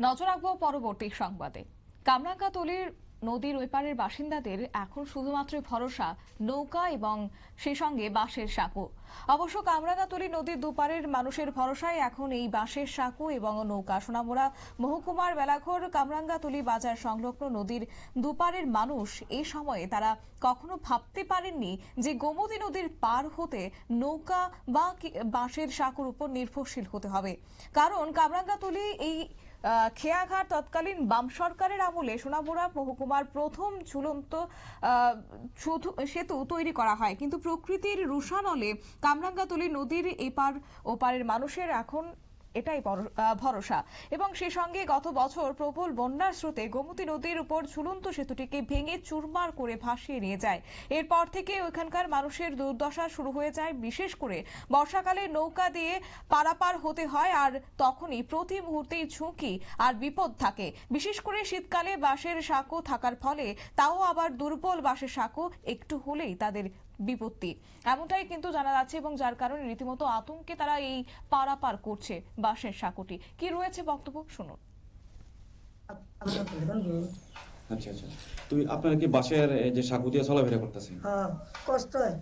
নজর রাখব পরবর্তী সংবাদে। কামরাঙ্গাতলির নদীর ওই পারের বাসিন্দাদের এখন শুধুমাত্র ভরসা, নৌকা এবং সেই সঙ্গে বাঁশের সাঁকো। অবশ্য কামরাঙ্গাতলি নদীর দুপারের মানুষের ভরসায় এখন এই বাঁশের সাঁকো এবং নৌকা। সোনামুড়া, মহকুমার বেলাঘর, কামরাঙ্গাতলি বাজার সংলগ্ন নদীর দুপারের মানুষ এই সময়ে তারা কখনো ভাবতে পারেননি যে গোমতী নদীর পার হতে নৌকা বা বাঁশের সাঁকোর উপর নির্ভরশীল হতে হবে। কারণ কামরাঙ্গাতলি এই খেয়াঘাট তৎকালীন বাম সরকারের আমলে সোনামুড়া মহকুমার প্রথম ঝুলন্ত সেতু তৈরি করা হয়। কিন্তু প্রকৃতির রুষানলে কামরাঙ্গাতলি নদীর এপার ওপারের মানুষের এখন এটাই ভরসা। এবং সে সঙ্গে গত বছর প্রবল বন্যার স্রোতে গোমতী নদীর উপর ঝুলন্ত সেতুটিকে ভেঙে চুরমার করে ভাসিয়ে নিয়ে যায়। এরপর থেকে ওইখানকার মানুষের দুর্দশা শুরু হয়ে যায়, বিশেষ করে বর্ষাকালে নৌকা দিয়ে পারাপার হতে হয় আর তখনই প্রতি মুহূর্তেই ঝুঁকি আর বিপদ থাকে। বিশেষ করে শীতকালে বাঁশের সাঁকো থাকার ফলে তাও আবার দুর্বল বাঁশের সাঁকো একটু হলেই তাদের বিপত্তি। এমনটাই কিন্তু জানা যাচ্ছে এবং যার কারণে রীতিমতো আতঙ্কে তারা এই পারাপার করছে বাঁশের সাঁকোটি। কি রয়েছে বক্তব্য? শুনুন। আচ্ছা আচ্ছা। তুই আপনার কি বাসের যে সাঁকু দিয়ে চলাফেরা করতেছেন? হ্যাঁ কষ্ট হয়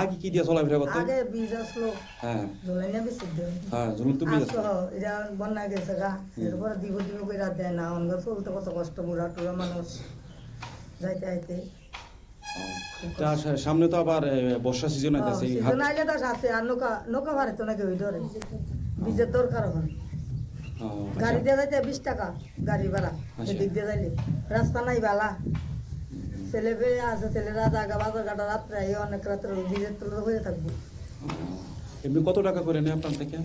আগে কি দিয়ে চলাফেরা করতেন? আগে বীজ আসলো। হ্যাঁ। জলে বিশুদ্ধ হ্যাঁ জমিন তো বিয়ে আসলো এটা বন্যা গেছে গা। এরপরে দিব দিব করে রাত দেয় না। চলতে কত কষ্ট মানুষ। যাইতে আইতে। সামনে তো আবার বর্ষা সিজন আছে সিজন আইলে তো আছে আর নৌকা নৌকা ভাড়ে তো নাকি ওই ধরে। বীজের দরকার হয় গাড়ি আচ্ছা। দিয়ে যাইতে বিশ টাকা গাড়ি ভাড়া আচ্ছা। দিয়ে যাইলে। রাস্তা নাই বালা। ছেলে পেয়ে আছে ছেলেরা জাগা বাজার ঘাটা রাত্রে এই অনেক রাত্রে বীজের তুলে হয়ে থাকব। এমনি কত টাকা করে নেয় আপনার থেকে?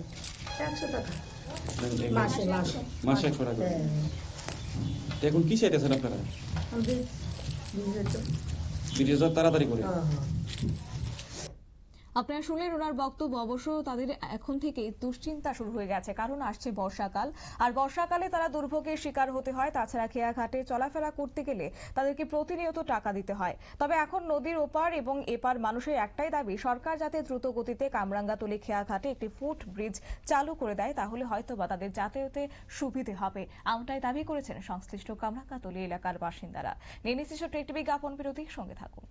একশো টাকা। মাসে মাসে। মাসে একশো টাকা। হ্যাঁ। এখন কি চাইতেছেন আপনারা? হাজার তাড়াতাড়ি করে। হ্যাঁ হ্যাঁ। আপনারা শুনলেন ওনার বক্তব্য। অবশ্য তাদের এখন থেকে দুশ্চিন্তা শুরু হয়ে গেছে, কারণ আসছে বর্ষাকাল। আর বর্ষাকালে তারা দুর্ভোগের শিকার হতে হয়। তাছাড়া খেয়াঘাটে চলাফেরা করতে গেলে তাদেরকে প্রতিনিয়ত টাকা দিতে হয়। তবে এখন নদীর ওপার এবং এপার মানুষের একটাই দাবি, সরকার যাতে দ্রুত গতিতে কামরাঙ্গাতলি খেয়াঘাটে একটি ফুট ব্রিজ চালু করে দেয়, তাহলে হয়তো বা তাদের যাতায়াতে সুবিধে হবে। এমনটাই দাবি করেছেন সংশ্লিষ্ট কামরাঙ্গাতলি এলাকার বাসিন্দারা। নিচ্ছে ছোট্ট একটি বিজ্ঞাপন বিরতির সঙ্গে থাকুন।